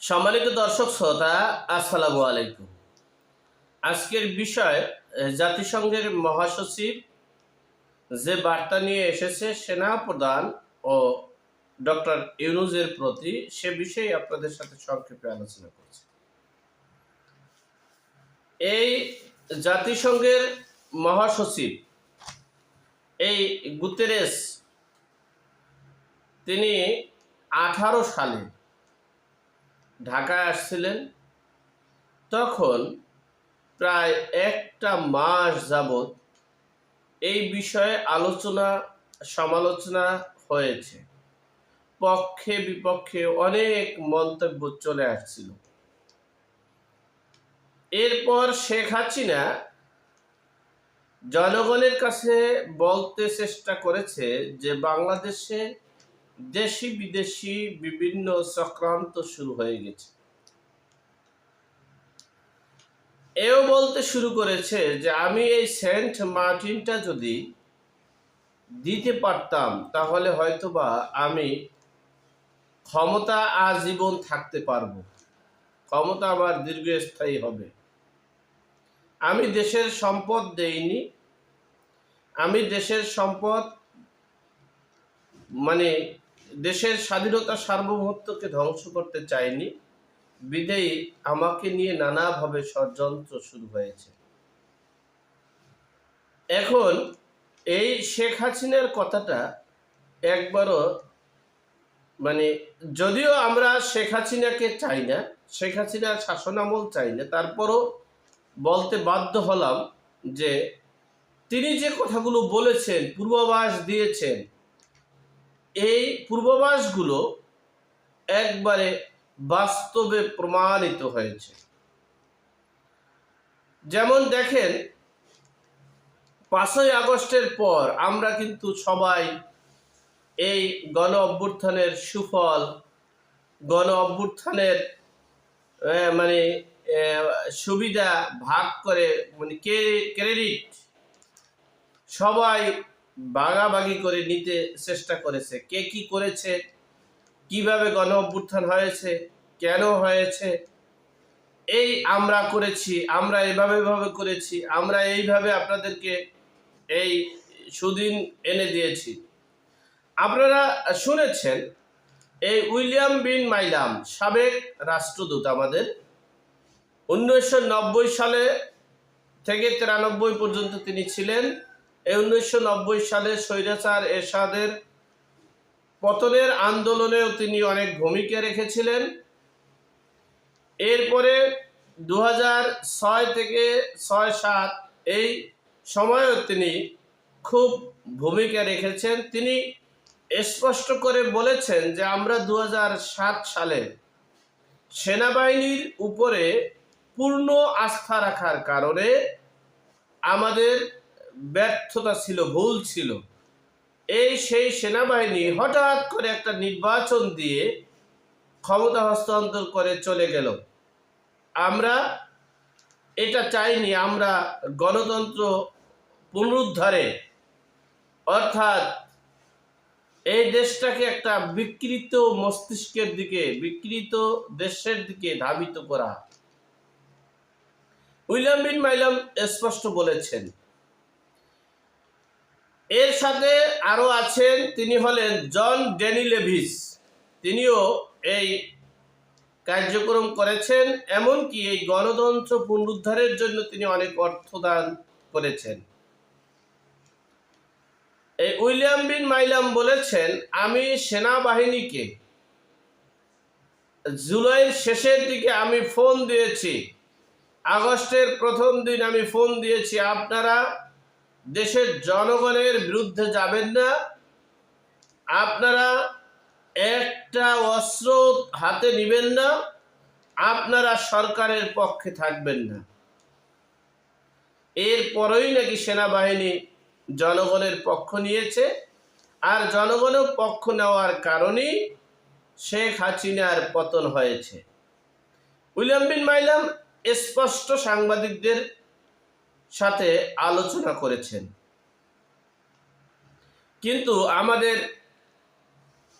সম্মানিত দর্শক শ্রোতা, আসসালামু আলাইকুম। আজকের বিষয় জাতিসংঘের মহাসচিব যে বার্তা নিয়ে এসেছে সেনা প্রধান ও ডক্টর ইউনুজের প্রতি সে বিষয়ে আপনাদের সাথে সংক্ষেপে আলোচনা করছি। এই জাতিসংঘের মহাসচিব, এই গুতেরেস, তিনি আঠারো সালে ঢাকায় আসছিলেন, তখন প্রায় একটা মাস যাবৎ এই বিষয়ে আলোচনা, সমালোচনা হয়েছে। পক্ষে বিপক্ষে অনেক মন্তব্য চলে আসছিল। এরপর শেখ হাসিনা জনগণের কাছে বলতে চেষ্টা করেছে যে বাংলাদেশে দেশি বিদেশি বিভিন্ন চক্রান্ত শুরু হয়ে গেছে। এও বলতে শুরু করেছে যে আমি এই সেন্ট মার্টিনটা যদি দিতে পারতাম, তাহলে হয়তোবা আমি ক্ষমতা আজীবন থাকতে পারব। ক্ষমতা আমার দীর্ঘস্থায়ী হবে। আমি দেশের সম্পদ দেইনি। আমি দেশের সম্পদ মানে দেশের স্বাধীনতা সার্বভৌমত্বকে ধ্বংস করতে চাইনি বিদেয়ী আমাকে নিয়ে নানাভাবে ষড়যন্ত্র শুরু হয়েছে। এখন এই শেখ হাসিনার কথাটা একবারও মানে যদিও আমরা শেখ হাসিনাকে চাই না, শেখ হাসিনার শাসনামল চাই না, তারপরও বলতে বাধ্য হলাম যে তিনি যে কথাগুলো বলেছেন, পূর্বাভাস দিয়েছেন এই পূর্বাভাসগুলো একবারে বাস্তবে প্রমাণিত হয়েছে। যেমন দেখেন, পাঁচই আগস্টের পর আমরা কিন্তু সবাই এই গণ অভ্যুত্থানের সুফল, গণ অভ্যুত্থানের মানে সুবিধা ভাগ করে মানে ক্রেডিট সবাই ভাগাভাগি করে নিতে চেষ্টা করেছে। কে কি করেছে? কীভাবে গণ অভ্যুত্থান হয়েছে? কেন হয়েছে? এই আমরা করেছি, আমরা এভাবে এভাবে করেছি, আমরা এইভাবে আপনাদেরকে এই সুদিন এনে দিয়েছি। আপনারা শুনেছেন, এই উইলিয়াম বিন মাইলাম, সাবেক রাষ্ট্রদূত আমাদের, উনিশশো নব্বই সালে থেকে তিরানব্বই পর্যন্ত তিনি ছিলেন। উনিশশো সালে স্বৈরাচার এরশাদের পতনের আন্দোলনেও তিনি অনেক ভূমিকা রেখেছিলেন। এরপরে দু ছয় থেকে ছয় সাত এই সময়েও তিনি খুব ভূমিকা রেখেছেন। তিনি স্পষ্ট করে বলেছেন যে আমরা দু সালে সেনাবাহিনীর উপরে পূর্ণ আস্থা রাখার কারণে আমাদের ব্যর্থতা ছিল, ভুল ছিল। এই সেই সেনাবাহিনী হঠাৎ করে একটা নির্বাচন দিয়ে ক্ষমতা হস্তান্তর করে চলে গেল। আমরা এটা চাইনি, আমরা গণতন্ত্র পুনরুদ্ধারে, অর্থাৎ এই দেশটাকে একটা বিকৃত মস্তিষ্কের দিকে, বিকৃত দেশের দিকে ধাবিত করা। উইলিয়াম বিন মাইলাম স্পষ্ট বলেছেন এর সাথে আরও আছেন তিনি হলেন জন ড্যানি লেভিস। তিনিও এই কার্যক্রম করেছেন, এমনকি এই গণতন্ত্র পুনরুদ্ধারের জন্য তিনি অনেক অর্থ দান করেছেন। এই উইলিয়াম বিন মাইলাম বলেছেন, আমি সেনাবাহিনীকে জুলাইয়ের শেষের দিকে আমি ফোন দিয়েছি। আগস্টের প্রথম দিন আমি ফোন দিয়েছি, আপনারা দেশের জনগণের বিরুদ্ধে যাবেন না। আপনারা একটা অস্ত্র হাতে নেবেন না। আপনারা সরকারের পক্ষে থাকবেন না। এরপরই নাকি সেনাবাহিনী জনগণের পক্ষ নিয়েছে। আর জনগণের পক্ষ নেওয়ার কারণেই শেখ হাসিনার পতন হয়েছে। উইলিয়াম বিন মাইলাম, স্পষ্ট সাংবাদিকদের সাথে আলোচনা করেছেন। কিন্তু আমাদের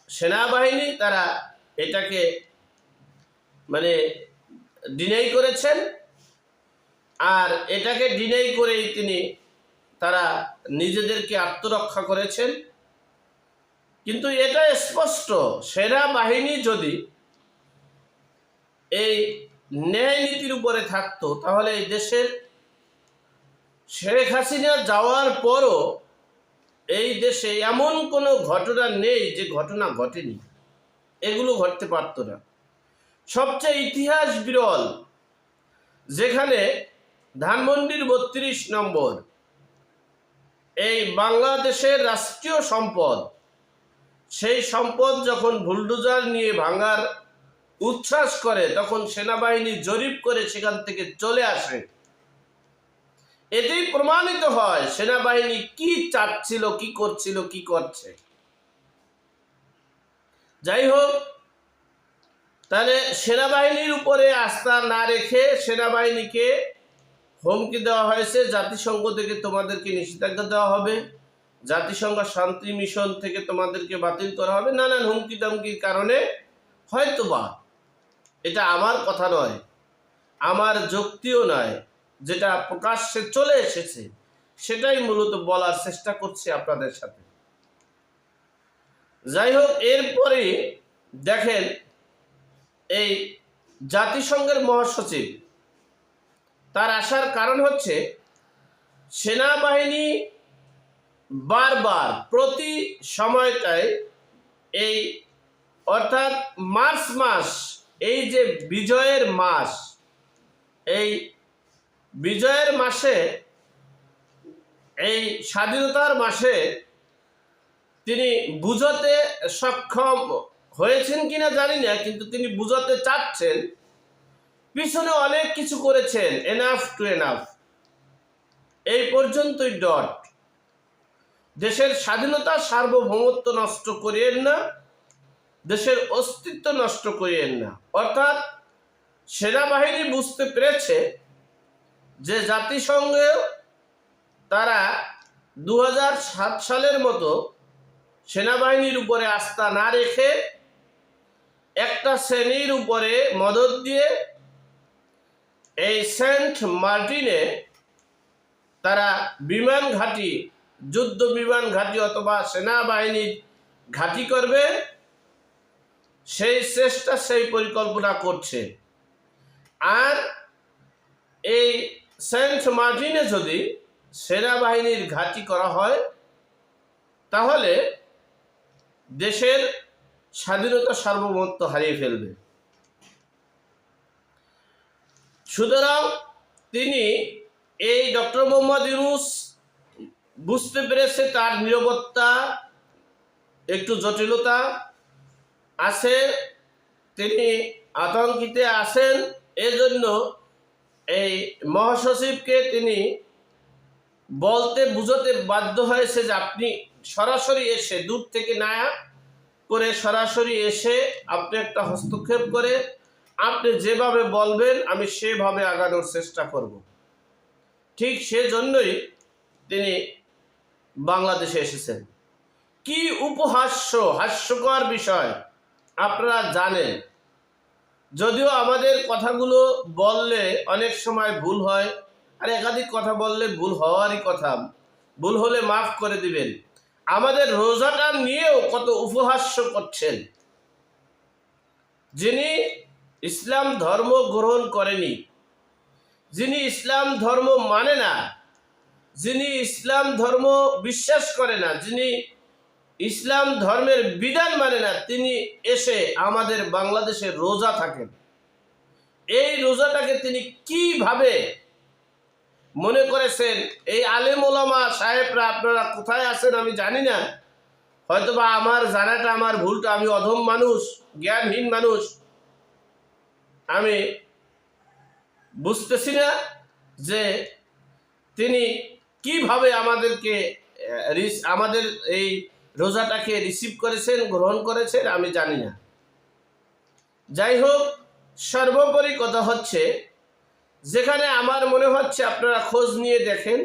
সেনাবাহিনী তারা এটাকে মানে ডিনাই করেছেন আর এটাকে ডিনাই করেই তিনি তারা নিজেদেরকে আত্মরক্ষা করেছেন। কিন্তু এটা স্পষ্ট, সেনাবাহিনী যদি এই ন্যায় নীতির উপরে থাকতো, তাহলে এই দেশের শেখ হাসিনা যাওয়ার পরও এই দেশে এমন কোনো ঘটনা নেই যে ঘটনা ঘটেনি। এগুলো ঘটতে পারতো না। সবচেয়ে ইতিহাস বিরল, যেখানে ধানমন্ডির বত্রিশ নম্বর, এই বাংলাদেশের রাষ্ট্রীয় সম্পদ, সেই সম্পদ যখন বুলডোজার নিয়ে ভাঙার উচ্ছ্বাস করে, তখন সেনাবাহিনী জরিপ করে সেখান থেকে চলে আসে। এতেই প্রমাণিত হয়, সেনাবাহিনী কি চাচ্ছিল, কি করছিল, কি করছে। যাই হোক, তাহলে সেনাবাহিনীর উপরে আস্থা না রেখে সেনাবাহিনীকে হুমকি দেওয়া হয়েছে, জাতিসংঘ থেকে তোমাদেরকে নিষেধাজ্ঞা দেওয়া হবে, জাতিসংঘ শান্তি মিশন থেকে তোমাদেরকে বাতিল করা হবে, নানান হুমকি দামকির কারণে হয়তোবা। এটা আমার কথা নয়, আমার যুক্তিও নয় যেটা প্রকাশ্যে চলে এসেছে, সেটাই মূলত বলার চেষ্টা করছি আপনাদের সাথে। যাই হোক, এরপরে দেখেন এই জাতিসংঘের মহাসচিব, তার আসার কারণ হচ্ছে সেনাবাহিনী বারবার প্রতি সময়টায় এই, অর্থাৎ মার্চ মাস, এই যে বিজয়ের মাস, এই বিজয়ের মাসে, এই স্বাধীনতার মাসে তিনি বুঝতে সক্ষম হয়েছেন কিনা জানি না, কিন্তু তিনি বুঝতে চাচ্ছেন। পিছনে অনেক কিছু করেছেন। এনাফ টু এনাফ এই পর্যন্তই ডট দেশের স্বাধীনতা সার্বভৌমত্ব নষ্ট করিয়েন না, দেশের অস্তিত্ব নষ্ট করিয়েন না। অর্থাৎ সেনাবাহিনী বুঝতে পেরেছে যে জাতিসংঘেও তারা দু হাজার সাত সালের মতো সেনাবাহিনীর উপরে আস্থা না রেখে একটা শ্রেণির উপরে মদত দিয়ে এই সেন্ট মার্টিনে তারা বিমান ঘাঁটি, যুদ্ধ বিমান ঘাঁটি অথবা সেনাবাহিনীর ঘাঁটি করবে, সেই চেষ্টা, সেই পরিকল্পনা করছে। আর এই সেন্ট মার্টিনে যদি সেনাবাহিনীর ঘাঁটি করা হয়, তাহলে দেশের স্বাধীনতা সার্বভৌমত্ব হারিয়ে ফেলবে। সুতরাং তিনি এই ডক্টর মোহাম্মদ ইউনুস বুঝতে পেরেছে তার নিরাপত্তা, একটু জটিলতা আছে, তিনি আতঙ্কিতে আছেন, এজন্য এই মহাসচিবকে তিনি বলতে, বুঝতে বাধ্য হয়েছে যে আপনি সরাসরি এসে, দূর থেকে না করে সরাসরি এসে আপনি একটা হস্তক্ষেপ করে আপনি যেভাবে বলবেন, আমি সেভাবে আগানোর চেষ্টা করব। ঠিক সেজন্যই তিনি বাংলাদেশে এসেছেন। কি উপহাস্য, হাস্যকর বিষয়, আপনারা জানেন। যদিও আমাদের কথাগুলো বললে অনেক সময় ভুল হয়, আর একাধিক কথা বললে ভুল হওয়ারই কথা। ভুল হলে মাফ করে দিবেন। আমাদের রোজাটা নিয়েও কত উপহাস্য করছেন। যিনি ইসলাম ধর্ম গ্রহণ করেনি, যিনি ইসলাম ধর্ম মানে না, যিনি ইসলাম ধর্ম বিশ্বাস করে না, যিনি ইসলাম ধর্মের বিধান মানে না, তিনি এসে আমাদের বাংলাদেশে রোজা থাকেন। এই রোজাটাকে তিনি কীভাবে মনে করেছেন? এই আলেম ওলামা সাহেবরা আপনারা কোথায় আছেন আমি জানি না। হয়তোবা আমার জানাটা, আমার ভুলটা, আমি অধম মানুষ, জ্ঞানহীন মানুষ। আমি বুঝতেছি না যে তিনি কীভাবে আমাদেরকে আমাদের এই রোজাটাকে রিসিভ করেছেন, গ্রহণ করেছেন, আমি জানি না। যাই হোক সর্বোপরি কথা হচ্ছে, যেখানে আমার মনে হচ্ছে আপনারা খোঁজ নিয়ে দেখেন,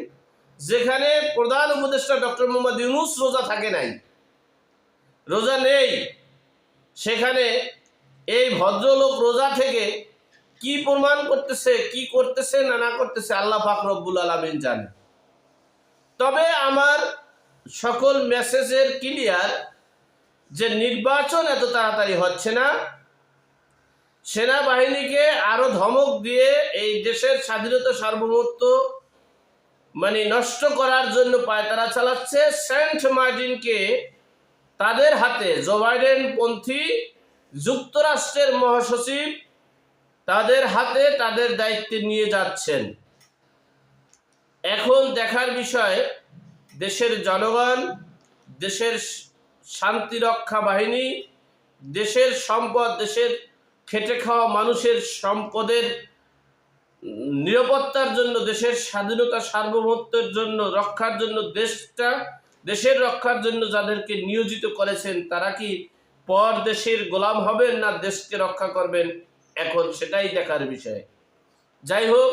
যেখানে প্রধান উপদেষ্টা ডক্টর মোহাম্মদ ইউনুস রোজা থাকে নাই, রোজা নেই, সেখানে এই ভদ্রলোক রোজা থেকে কি প্রমাণ করতেছে, কি করতেছে না না করতেছে, আল্লাহ পাক রব্বুল আলমিন জানে। তবে আমার সকল মেসেজের ক্লিয়ার যে নির্বাচন এত তাড়াতাড়ি হচ্ছে না, সেনাবাহিনীকে আরও ধমক দিয়ে এই দেশের স্বাধীনতা সার্বভৌমত্ব মানে নষ্ট করার জন্য পায়তারা চালাচ্ছে সেন্ট মার্টিনকে তাদের হাতে। জো বাইডেন পন্থী, যুক্তরাষ্ট্রের মহাসচিব, তাদের হাতে তাদের দায়িত্বে নিয়ে যাচ্ছেন। এখন দেখার বিষয় দেশের জনগণ, দেশের শান্তি রক্ষা বাহিনী, দেশের সম্পদ, দেশের খেটে খাওয়া মানুষের সম্পদের নিরাপত্তার জন্য, দেশের স্বাধীনতা সার্বভৌমত্বের জন্য, রক্ষার জন্য দেশটা, দেশের রক্ষার জন্য যাদেরকে নিয়োজিত করেছেন, তারা কি পর দেশের গোলাম হবেন না দেশকে রক্ষা করবেন? এখন সেটাই দেখার বিষয়। যাই হোক